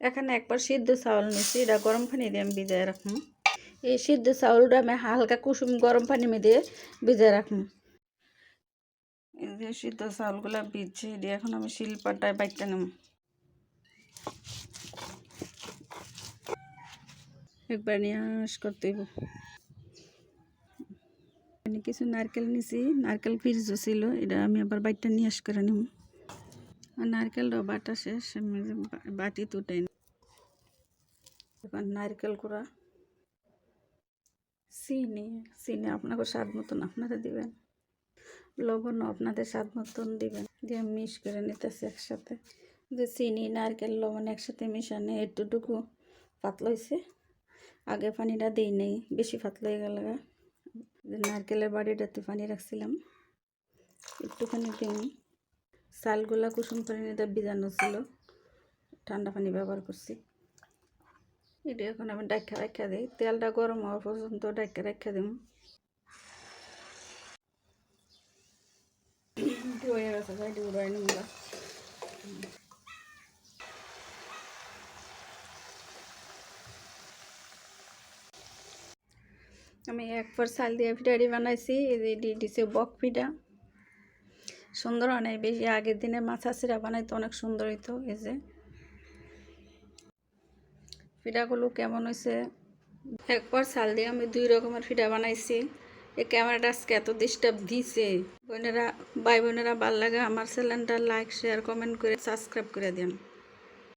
এখানে একবার সিদ্ধ চাউল নিছি এটা গরম পানি দিয়ে আমি ভিজায় রাখুন এই সিদ্ধ চাউলটা আমি হালকা কুসুম গরম পানি দিয়ে ভিজায় রাখুন এই যে সিদ্ধ চাউলগুলা ভিজছে দিয়ে এখন আমি শিলপাটায় বাইকটা নেব। একবার নিয়াস করতে হইব। কিছু নারকেল নিছি, নারকেল ফ্রিজ ছিল, এটা আমি আবার বাইকটা নিয়াস করে নেব। আর নারকেলটা বাটা শেষ বাটি তুটাই এবার নারকেল কুড়া। চিনি চিনি আপনাকে স্বাদ মতন আপনারা দিবেন। লবণ আপনাদের স্বাদ মতন দিবেন। দিয়ে মিক্স করে নিতেছি একসাথে। যে চিনি, নারকেল, লবণ একসাথে মিশানে একটুটুকু পাতলা হয়েছে। আগে পানিটা দিই নেই, বেশি পাতলা হয়ে গেল নারকেলের বাড়িটাতে পানি রাখছিলাম। একটুখানি দিন চালগুলা কুসুম পানিতে ভিজানো ছিল। ঠান্ডা পানি ব্যবহার করছি। এটা এখন আমি ডাক্কা রাখা দিই। তেলটা গরম হওয়া পর্যন্ত ডাক্কা রাখা নিমলা আমি একবার চাল দিয়ে পিঠাটি বানাইছি। এই যে দিছে বক পিঠা। সুন্দর অনেক বেশি আগের দিনে মাছা চিরা বানাইতো অনেক সুন্দর হইতো, এই যে। পিঠাগুলো কেমন হয়েছে একবার চাল দিয়ে আমি দুই রকমের পিঠা বানাইছি। এই ক্যামেরাটা আজকে এত ডিস্টার্ব দিছে। বোনেরা, ভাই বোনেরা ভালো লাগে, আমার চ্যানেলটা লাইক শেয়ার কমেন্ট করে সাবস্ক্রাইব করে দেন।